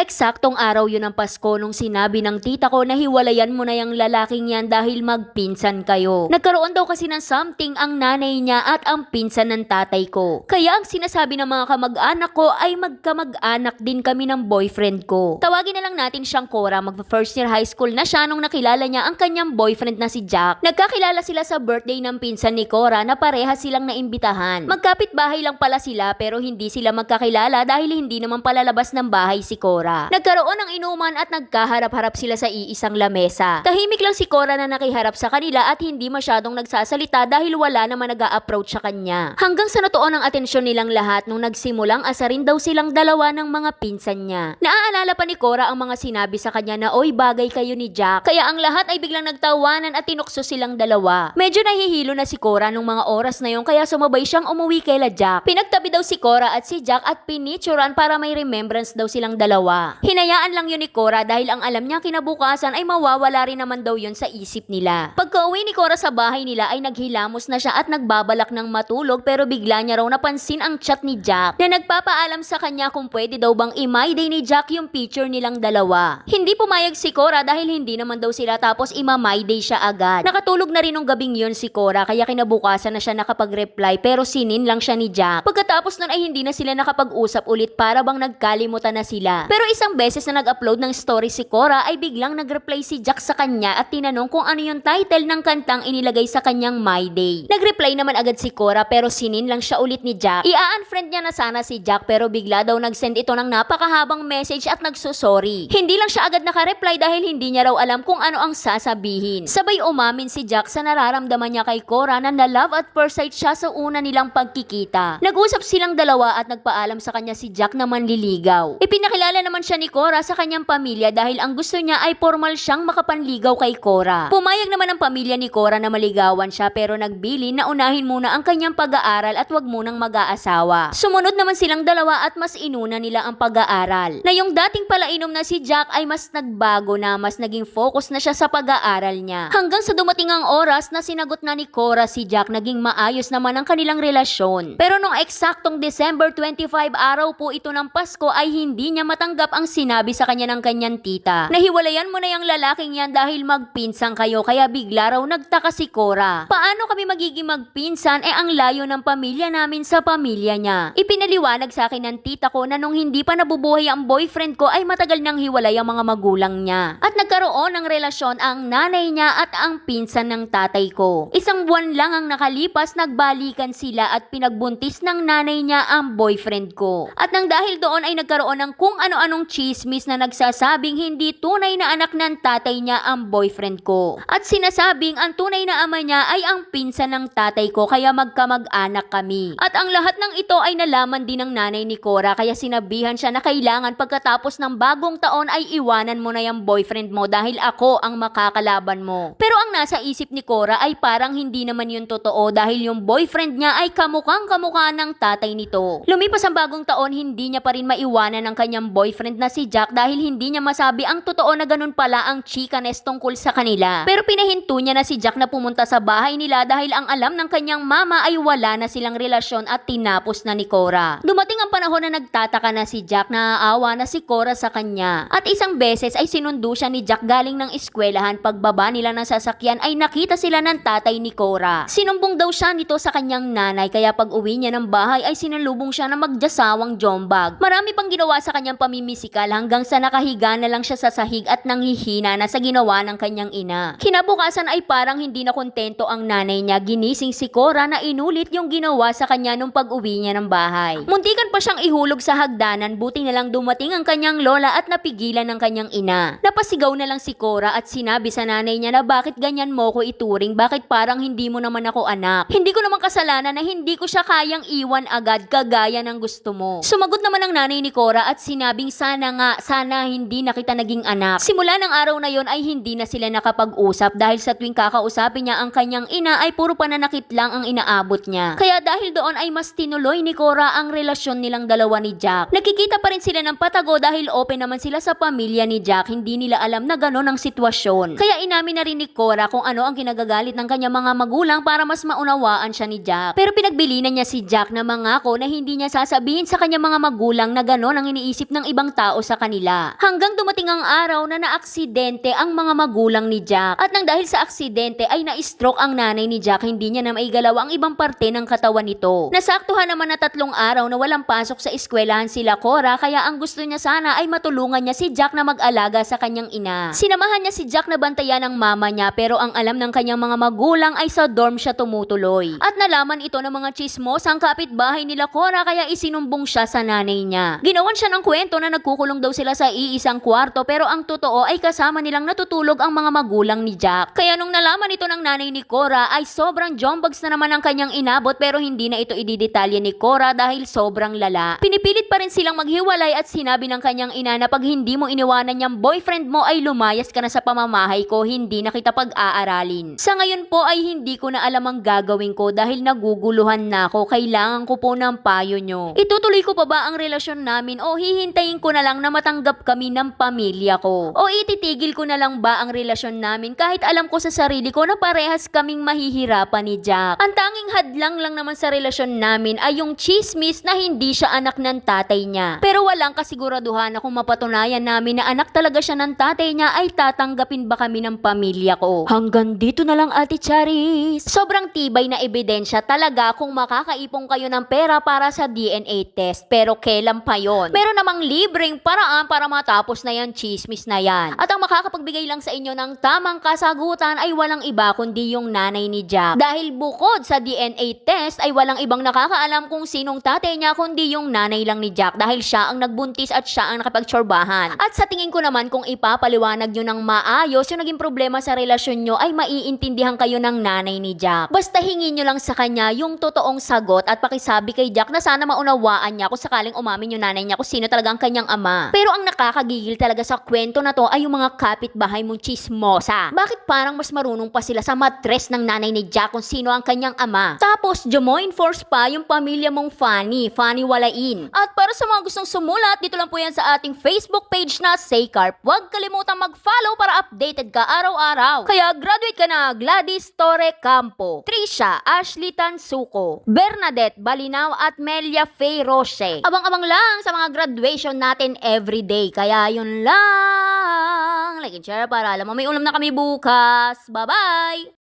Eksaktong araw yun ng Pasko nung sinabi ng tita ko na hiwalayan mo na yung lalaking yan dahil magpinsan kayo. Nagkaroon daw kasi ng something ang nanay niya at ang pinsan ng tatay ko. Kaya ang sinasabi ng mga kamag-anak ko ay magkamag-anak din kami ng boyfriend ko. Tawagin na lang natin siyang Cora, mag-first year high school na siya nung nakilala niya ang kanyang boyfriend na si Jack. Nagkakilala sila sa birthday ng pinsan ni Cora na pareha silang naimbitahan. Magkapit bahay lang pala sila pero hindi sila magkakilala dahil hindi naman palalabas ng bahay si Cora. Nagkaroon ng inuman at nagkaharap-harap sila sa iisang lamesa. Tahimik lang si Cora na nakiharap sa kanila at hindi masyadong nagsasalita dahil wala naman nag approach sa kanya. Hanggang sa natuon ang atensyon nilang lahat nung nagsimulang asarin daw silang dalawa ng mga pinsan niya. Naaalala pa ni Cora ang mga sinabi sa kanya na oy bagay kayo ni Jack. Kaya ang lahat ay biglang nagtawanan at tinukso silang dalawa. Medyo nahihilo na si Cora nung mga oras na yon kaya sumabay siyang umuwi kay la Jack. Pinagtabi daw si Cora at si Jack at pinicturan para may remembrance daw silang dalawa. Hinayaan lang yun ni Cora dahil ang alam niya kinabukasan ay mawawala rin naman daw yun sa isip nila. Pagka-uwi ni Cora sa bahay nila ay naghilamos na siya at nagbabalak ng matulog pero bigla niya raw napansin ang chat ni Jack na nagpapaalam sa kanya kung pwede daw bang i-my day ni Jack yung picture nilang dalawa. Hindi pumayag si Cora dahil hindi naman daw sila tapos ima-my day siya agad. Nakatulog na rin nung gabing yun si Cora kaya kinabukasan na siya nakapag-reply pero sinin lang siya ni Jack. Pagkatapos nun ay hindi na sila nakapag-usap ulit para bang nagkalimutan na sila. Pero isang beses na nag-upload ng story si Cora ay biglang nag-reply si Jack sa kanya at tinanong kung ano yung title ng kantang inilagay sa kanyang My Day. Nag-reply naman agad si Cora pero sinin lang siya ulit ni Jack. I-unfriend niya na sana si Jack pero bigla daw nag-send ito ng napakahabang message at nagsusorry. Hindi lang siya agad nakareply dahil hindi niya raw alam kung ano ang sasabihin. Sabay umamin si Jack sa nararamdaman niya kay Cora na na-love at first sight siya sa una nilang pagkikita. Nag-usap silang dalawa at nagpaalam sa kanya si Jack na manliligaw. Ipinakilala naman siya ni Cora sa kanyang pamilya dahil ang gusto niya ay formal siyang makapanligaw kay Cora. Pumayag naman ang pamilya ni Cora na maligawan siya pero nagbili na unahin muna ang kanyang pag-aaral at wag munang mag-aasawa. Sumunod naman silang dalawa at mas inuna nila ang pag-aaral. Na yung dating palainom na si Jack ay mas nagbago na mas naging focus na siya sa pag-aaral niya. Hanggang sa dumating ang oras na sinagot na ni Cora si Jack naging maayos naman ang kanilang relasyon. Pero nung eksaktong December 25 araw po ito ng Pasko ay hindi niya matanggap ang sinabi sa kanya ng kanyang tita. Nahiwalayan mo na yung lalaking yan dahil magpinsang kayo kaya bigla raw nagtaka si Cora. Paano kami magiging magpinsan eh ang layo ng pamilya namin sa pamilya niya. Ipinaliwanag sa akin ng tita ko na nung hindi pa nabubuhay ang boyfriend ko ay matagal nang hiwalay ang mga magulang niya. At nagkaroon ng relasyon ang nanay niya at ang pinsan ng tatay ko. Isang buwan lang ang nakalipas nagbalikan sila at pinagbuntis ng nanay niya ang boyfriend ko. At nang dahil doon ay nagkaroon ng kung ano-anong chismis na nagsasabing hindi tunay na anak ng tatay niya ang boyfriend ko. At sinasabing ang tunay na ama niya ay ang pinsan ng tatay ko kaya magkamag-anak kami. At ang lahat ng ito ay nalaman din ng nanay ni Cora kaya sinabihan siya na kailangan pagkatapos ng bagong taon ay iwanan mo na yung boyfriend mo dahil ako ang makakalaban mo. Pero ang nasa isip ni Cora ay parang hindi naman yun totoo dahil yung boyfriend niya ay kamukhang kamukha ng tatay nito. Lumipas ang bagong taon hindi niya pa rin maiwanan ang kanyang boyfriend na si Jack dahil hindi niya masabi ang totoo na ganun pala ang chikanes tungkol sa kanila. Pero pinahinto niya na si Jack na pumunta sa bahay nila dahil ang alam ng kanyang mama ay wala na silang relasyon at tinapos na ni Cora. Dumating ang panahon na nagtataka na si Jack na aawa na si Cora sa kanya. At isang beses ay sinundo siya ni Jack galing ng eskwelahan pagbaba nila ng sasakyan ay nakita sila ng tatay ni Cora. Sinumbong daw siya nito sa kanyang nanay kaya pag uwi niya ng bahay ay sinalubong siya ng magdasawang jombag. Marami pang ginawa sa kanyang pamimisikal hanggang sa nakahiga na lang siya sa sahig at nanghihina na sa ginawa ng kanyang ina. Kinabukasan ay parang hindi na kontento ang nanay niya ginising si Cora na inulit yung ginawa sa kanya nung pag-uwi niya ng bahay. Muntikan pa siyang ihulog sa hagdanan buti na lang dumating ang kanyang lola at napigilan ng kanyang ina. Napasigaw na lang si Cora at sinabi sa nanay niya na bakit ganyan mo ko ituring, bakit parang hindi mo naman ako anak. Hindi ko naman kasalanan na hindi ko siya kayang iwan agad kagaya ng gusto mo. Sumagot naman ang nanay ni Cora at sinabing sana nga, sana hindi na kita naging anak. Simula ng araw na yon ay hindi na sila nakapag-usap dahil sa tuwing kakausapin niya ang kanyang ina ay puro pananakit lang ang inaabot niya. Kaya dahil doon ay mas tinuloy ni Cora ang relasyon nilang dalawa ni Jack. Nakikita pa rin sila ng patago dahil open naman sila sa pamilya ni Jack. Hindi nila alam na ganon ang sitwasyon. Kaya inamin na rin ni Cora kung ano ang kinagagalit ng kanyang mga magulang para mas maunawaan siya ni Jack. Pero pinagbilinan niya si Jack na mangako na hindi niya sasabihin sa kanyang mga magulang na ganon ang iniisip ng ibang ibang tao sa kanila. Hanggang dumating ang araw na naaksidente ang mga magulang ni Jack. At nang dahil sa aksidente ay na-stroke ang nanay ni Jack, hindi niya na maigalaw ang ibang parte ng katawan nito. Nasaktuhan naman na tatlong araw na walang pasok sa eskwelahan sila Cora kaya ang gusto niya sana ay matulungan niya si Jack na mag-alaga sa kanyang ina. Sinamahan niya si Jack na bantayan ng mama niya pero ang alam ng kanyang mga magulang ay sa dorm siya tumutuloy. At nalaman ito ng mga chismos ang kapitbahay nila Cora kaya isinumbong siya sa nanay niya. Ginawan siya ng kwento na nagkukulong daw sila sa iisang kwarto pero ang totoo ay kasama nilang natutulog ang mga magulang ni Jack. Kaya nung nalaman ito ng nanay ni Cora ay sobrang jombags na naman ang kanyang inabot pero hindi na ito ididetalye ni Cora dahil sobrang lala. Pinipilit pa rin silang maghiwalay at sinabi ng kanyang ina na pag hindi mo iniwanan yung boyfriend mo ay lumayas ka na sa pamamahay ko, hindi na kita pag-aaralin. Sa ngayon po ay hindi ko na alam ang gagawin ko dahil naguguluhan na ako. Kailangan ko po ng payo nyo. Itutuloy ko pa ba ang relasyon namin o hihintayin ko na lang na matanggap kami ng pamilya ko? O ititigil ko na lang ba ang relasyon namin kahit alam ko sa sarili ko na parehas kaming mahihirapan ni Jack? Ang tanging hadlang lang naman sa relasyon namin ay yung chismis na hindi siya anak ng tatay niya. Pero walang kasiguraduhan na kung mapatunayan namin na anak talaga siya ng tatay niya ay tatanggapin ba kami ng pamilya ko. Hanggang dito na lang Ate Charis. Sobrang tibay na ebidensya talaga kung makakaipong kayo ng pera para sa DNA test. Pero kailan pa yon? Meron namang libreng paraan para matapos na yan chismis na yan. At ang makakapagbigay lang sa inyo ng tamang kasagutan ay walang iba kundi yung nanay ni Jack. Dahil bukod sa DNA test ay walang ibang nakakaalam kung sinong tatay niya kundi yung nanay lang ni Jack dahil siya ang nagbuntis at siya ang nakapagtsorbahan. At sa tingin ko naman kung ipapaliwanag nyo ng maayos yung naging problema sa relasyon nyo ay maiintindihan kayo ng nanay ni Jack. Basta hingin nyo lang sa kanya yung totoong sagot at pakisabi kay Jack na sana maunawaan niya kung sakaling umamin yung nanay niya kung sino talaga ang kanyang ama. Pero ang nakakagigil talaga sa kwento na to ay yung mga kapitbahay mong chismosa. Bakit parang mas marunong pa sila sa matres ng nanay ni Jack kung sino ang kanyang ama? Tapos, jomoin force pa yung pamilya mong Fanny, Fanny Walain. At para sa mga gustong sumulat, dito lang po yan sa ating Facebook page na Saycarp. Huwag kalimutang mag-follow para updated ka araw-araw. Kaya graduate ka na Gladys Torre Campo, Trisha Ashley Tansuko, Bernadette Balinaw at Melia Faye Roche. Abang-abang lang sa mga graduation natin everyday. Kaya yun lang. Like and share para alam mo may ulam na kami bukas. Bye-bye!